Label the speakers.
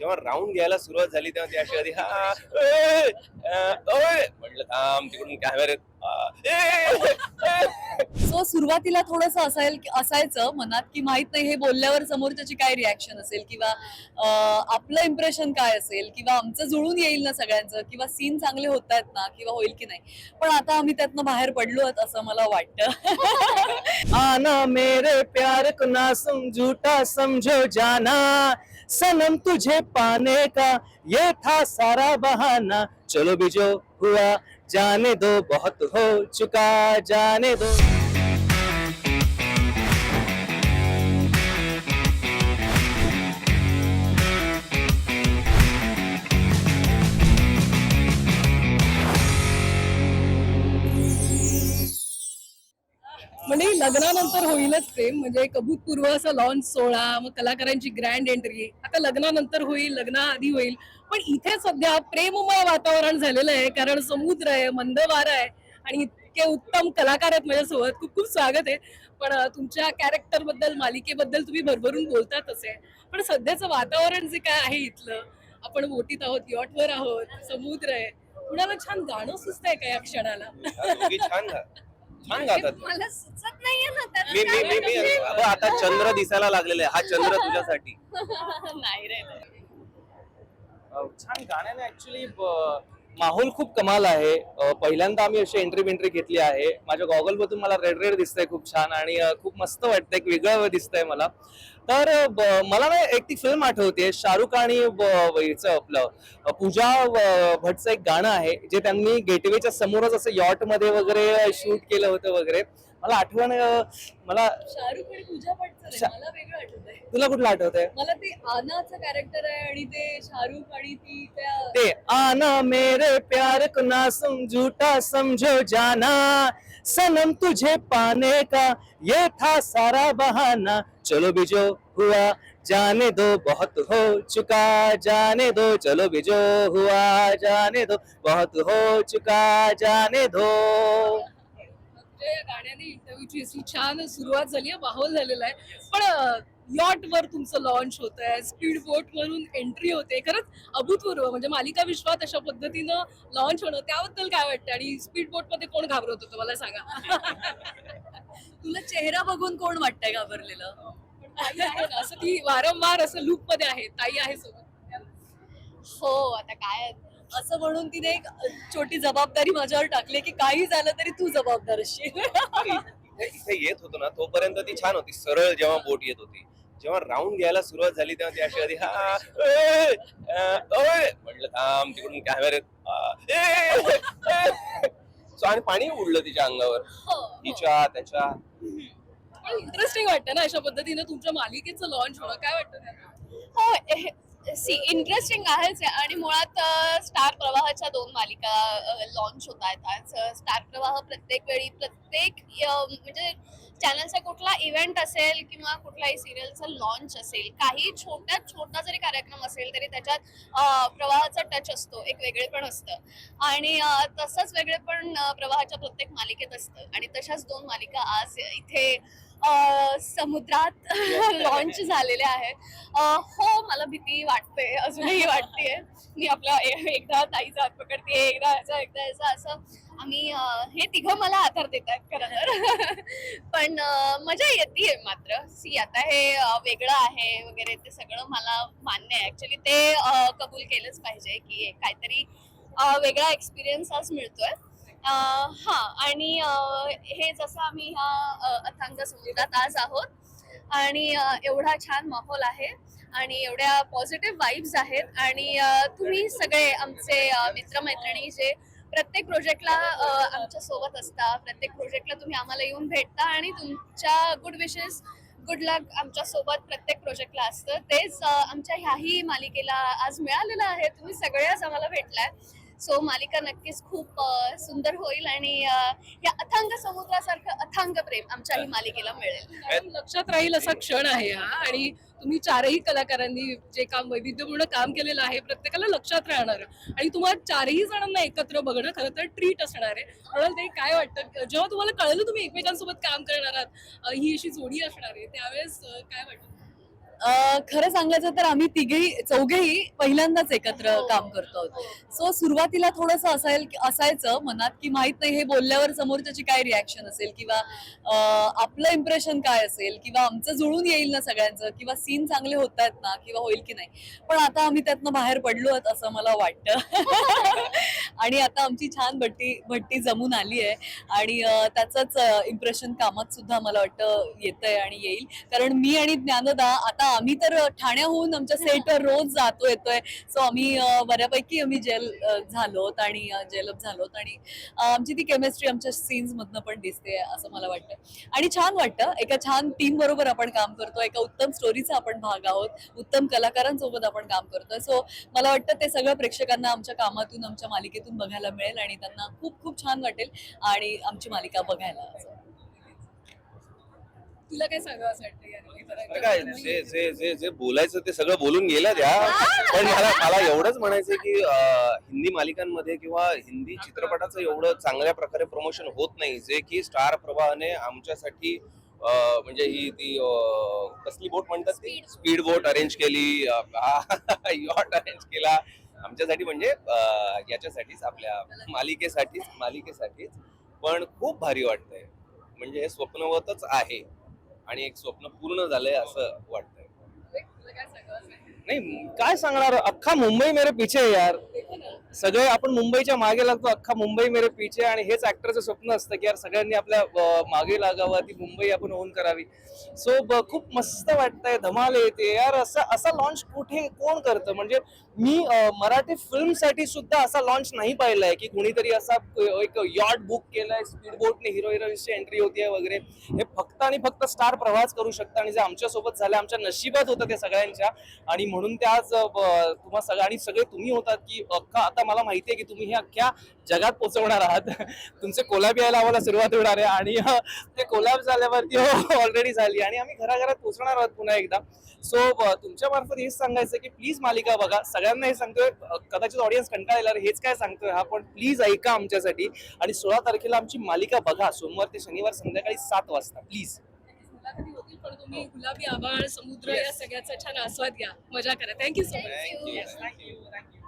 Speaker 1: जेव्हा राऊंड घ्यायला सुरुवात झाली तेव्हा ती अशी आधी हा म्हटलं थांब तिकडून कॅमेरे
Speaker 2: सो सुरुवातीला थोडस असेल असायचं मनात की माहीत नाही हे बोलल्यावर समोरच्याची काय रिॲक्शन असेल किंवा आपलं इम्प्रेशन काय असेल किंवा आमचं जुळून येईल ना सगळ्यांचं किंवा सीन चांगले होत आहेत ना किंवा होईल की नाही. पण आता आम्ही त्यातनं बाहेर पडलो आहोत असं मला वाटतं.
Speaker 3: आना मेरे प्यार को ना समझूटा समझो जाना. सनम तुझे पाने का ये था सारा बहाना. चलो बिजो हुआ जाने दो बहुत हो चुका जाने दो।
Speaker 2: लग्नानंतर होईलच प्रेम. म्हणजे कबूतपूर्व असा लॉन्च सोहळा मग कलाकारांची ग्रँड एंट्री आता लग्नानंतर होईल लग्नाआधी होईल. पण इथे सध्या प्रेममय वातावरण झालेलं आहे. कारण समुद्र आहे मंद वारा आहे. आणि इतके उत्तम कलाकार आहेत माझ्यासोबत. खूप खूप स्वागत आहे. पण तुमच्या कॅरेक्टरबद्दल मालिकेबद्दल तुम्ही भरभरून बोलतातच आहे पण सध्याचं वातावरण जे काय आहे इथलं आपण बोटीत आहोत यॉटवर आहोत समुद्र आहे. कुणाला छान गाणं सुचतंय का या क्षणाला?
Speaker 1: छान छान गातात.
Speaker 2: मला सुचत नाहीये ना त्यात
Speaker 1: मी मी मी मी अगं आता चंद्र दिसायला लागलेला आहे हा चंद्र तुझ्यासाठी.
Speaker 2: नाही रे
Speaker 3: अ, छान गाण्याने ऍक्च्युली माहोल खूप कमाल आहे. अ, पहिल्यांदा आम्ही अशी एंट्री बिंट्री घेतली आहे. माझ्या गॉगल मधून मला रेड रेड दिसतंय खूप छान आणि अ, खूप मस्त वाटतंय एक वेगळं दिसतंय मला. तर मला ना एक ती फिल्म आठवते. शाहरुख आणि आपलं पूजा भटचं एक गाणं आहे जे त्यांनी गेटवेच्या समोरच असं यॉटमध्ये वगैरे शूट केलं होतं वगैरे. मला आठवण मला तुला कुठलं आठवतंय?
Speaker 2: मला ते आनाचं कॅरेक्टर आहे आणि ते शाहरुख आणि ती
Speaker 3: ते आना मेरे प्यार को ना तुम झूठा समझो जाना सनम तुझे पाने का ये था सारा बहाना चलो बिजो हुआ जाने दो बहुत हो चुका जाने दो चलो बिजो हुआ जाने दो बहुत हो चुका जाने दो।
Speaker 2: म्हणजे या गाण्याने इंटरव्ह्यूची अशी छान सुरुवात झाली आहे माहोल झालेला आहे. पण यॉट वर तुमचं लॉन्च होत आहे स्पीड बोट वरून एंट्री होते. खरंच अभूतपूर्व म्हणजे मालिका विश्वात अशा पद्धतीनं लॉन्च होणं त्याबद्दल काय वाटतं आणि स्पीड बोटमध्ये कोण घाबरत होतं मला सांगा. तुला चेहरा बघून कोण वाटतंय घाबरलेलं? पण ताई आहे ना, असं ती वारंवार असं लूपमध्ये आहे ताई आहे सोबत.
Speaker 4: हो आता काय
Speaker 2: असं म्हणून तिने एक छोटी जबाबदारी माझ्यावर टाकली की काही झालं तरी तू जबाबदार असशील.
Speaker 1: इथे इथे येत होतो ना तोपर्यंत ती छान होती सरळ जेव्हा बोट येत होती. जेव्हा राऊंड घ्यायला सुरुवात झाली तेव्हा ती अशी आधी हा ए, अ, ओय म्हटलं थांब तिकडून कॅमेरे सो आणि पाणी उडलं तिच्या अंगावर.
Speaker 2: हो,
Speaker 1: तिच्या त्याच्या
Speaker 2: इंटरेस्टिंग वाटतं ना अशा पद्धतीने तुमच्या मालिकेचं लॉन्च होणं? काय वाटतं
Speaker 4: हो सी इंटरेस्टिंग आहेच आहे. आणि मुळात अ, स्टार प्रवाहाच्या दोन मालिका लॉन्च होत आहेत आज अ, स्टार प्रवाह प्रत्येक वेळी प्रत्येक अ, म्हणजे चॅनलचा कुठला इव्हेंट असेल किंवा कुठलाही सिरियलचा लॉन्च असेल काही छोट्यात छोटा जरी कार्यक्रम असेल तरी त्याच्यात अ, प्रवाहाचा टच असतो. एक वेगळेपण असतं. आणि अ, तसंच वेगळेपण अ, प्रवाहाच्या प्रत्येक मालिकेत असतं. आणि तशाच दोन मालिका आज इथे समुद्रात लॉन्च झालेले आहेत हो मला भीती वाटते अजूनही वाटते मी आपला एकदा ताईचा हात पकडते एकदा याचा एकदा याचा असं. आम्ही हे तिघं मला आधार देत आहेत खरं तर. पण मजा येते मात्र. सी आता हे वेगळं आहे वगैरे ते सगळं मला मान्य आहे. ऍक्च्युली ते कबूल केलंच पाहिजे की काहीतरी वेगळा एक्सपिरियन्स आज मिळतोय. हा आणि हे जसं आम्ही ह्या अथांग समुद्रात आज आहोत आणि एवढा छान माहोल आहे आणि एवढ्या पॉझिटिव्ह वाईब्स आहेत आणि तुम्ही सगळे आमचे मित्रमैत्रिणी जे प्रत्येक प्रोजेक्टला आमच्यासोबत असता प्रत्येक प्रोजेक्टला तुम्ही आम्हाला येऊन भेटता आणि तुमच्या गुड विशेस गुड लक आमच्यासोबत प्रत्येक प्रोजेक्टला असतं. तेच आमच्या ह्याही मालिकेला आज मिळालेलं आहे. तुम्ही सगळ्याच आम्हाला भेटलाय. सो मालिका नक्कीच खूप सुंदर होईल आणि या अथांग समुद्रासारखं अथांग प्रेम आमच्या ही मालिकेला मिळेल.
Speaker 2: लक्षात राहील असा क्षण आहे हा आणि तुम्ही चारही कलाकारांनी जे काम वैविध्यपूर्ण काम केलेलं आहे प्रत्येकाला लक्षात राहणार. आणि तुम्हाला चारही जणांना एकत्र बघणं खरं तर ट्रीट असणार आहे. म्हणून ते काय वाटतं? जेव्हा तुम्हाला कळलं तुम्ही एकमेकांसोबत काम करणार आहात ही अशी जोडी असणार आहे त्यावेळेस काय वाटतं?
Speaker 5: खरं सांगायचं तर आम्ही तिघेही चौघेही पहिल्यांदाच एकत्र
Speaker 4: हो.
Speaker 5: काम करतो आहोत. सो सुरुवातीला थोडंसं असायल असायचं मनात की माहीत नाही हे बोलल्यावर समोरच्याची काय रिॲक्शन असेल किंवा आपलं इम्प्रेशन काय असेल किंवा आमचं जुळून येईल ना सगळ्यांचं किंवा सीन चांगले होत आहेत ना किंवा होईल की नाही. पण आता आम्ही त्यातनं बाहेर पडलो आहोत असं मला वाटतं. आणि आता आमची छान भट्टी भट्टी जमून आली आहे. आणि त्याचंच इम्प्रेशन कामात सुद्धा मला वाटतं येतंय आणि येईल. कारण मी आणि ज्ञानदा आता आम्ही तर ठाण्याहून आमच्या सेटवर रोज जातो येतोय. सो आम्ही बऱ्यापैकी आम्ही जेल झालो आणि जेलअप झालो आणि आमची ती केमिस्ट्री आमच्या सीन्स मधनं पण दिसते असं मला वाटतं आणि छान वाटतं. एका छान टीम बरोबर आपण काम करतो. एका उत्तम स्टोरीचा आपण भाग आहोत. उत्तम कलाकारांसोबत आपण काम करतोय. सो मला वाटतं ते सगळं प्रेक्षकांना आमच्या कामातून आमच्या मालिकेतून बघायला मिळेल आणि त्यांना खूप खूप छान वाटेल आणि आमची मालिका बघायला. असं.
Speaker 2: तुला काय सांगावं असं वाटतं या
Speaker 1: अरे काय जे जे जे जे बोलायचं ते सगळं बोलून गेलं द्या पण मला मला एवढंच म्हणायचं की अं, हिंदी मालिकांमध्ये किंवा हिंदी चित्रपटाचं एवढं चांगल्या प्रकारे प्रमोशन होत नाही. जे की स्टार प्रवाहाने आमच्यासाठी अं, म्हणजे ही ती अं, कसली बोट म्हणतात ती? स्पीड बोट अरेंज केली. यॉट अरेंज केला. आमच्यासाठी म्हणजे अं, याच्यासाठीच आपल्या मालिकेसाठीच मालिकेसाठीच. पण खूप भारी वाटतंय. म्हणजे हे स्वप्नवतच आहे. आणि एक स्वप्न पूर्ण झालंय असं वाटतंय
Speaker 2: वाटतं?
Speaker 3: नाही काय सांगणार अख्खा मुंबई मेरे पिछे यार. सगळे आपण मुंबईच्या मागे लागतो अख्खा मुंबई मेरे पीछे आणि हेच ऍक्टरचं स्वप्न असतं की यार सगळ्यांनी आपल्या मागे लागावं ती मुंबई आपण ओन करावी. सो खूप मस्त वाटतंय धमाल येते. यार असं असा लॉन्च कुठे कोण करतं? म्हणजे मी मराठी फिल्मसाठी सुद्धा असा लॉन्च नाही पाहिलाय की कुणीतरी असा एक यॉट बुक केलाय स्पीड बोटने हिरो हिरोईनची एंट्री होती वगैरे. हे फक्त आणि फक्त स्टार प्रवास करू शकतं आणि जे आमच्यासोबत झालं आमच्या नशिबात होतं त्या सगळ्यांच्या. आणि म्हणून ते आज अं, तुम्हा सगळ्या आणि सगळे तुम्ही होतात की अख्खा आता मला माहितीये की तुम्ही हे अख्ख्या जगात पोहोचवणार आहात. तुमचे कोलॅब यायला आम्हाला सुरुवात होणार आहे आणि ते कोलॅब झाल्यावरती ऑलरेडी झाली आणि आम्ही घराघरात पोहोचणार आहोत पुन्हा एकदा. सो तुमच्या मार्फत हेच सांगायचं की प्लीज मालिका बघा. सगळ्यांना हे सांगतोय कदाचित ऑडियन्स कंटाळेल. अरे हेच काय सांगतोय हा? पण प्लीज ऐका आमच्यासाठी आणि सोळा तारखेला आमची मालिका बघा. सोमवार ते शनिवार संध्याकाळी सात वाजता. प्लीज
Speaker 2: पण तुम्ही गुलाबी आभाळ समुद्र या सगळ्याचा छान आस्वाद घ्या. मजा करा. Thank you so much.
Speaker 3: Thank you thank you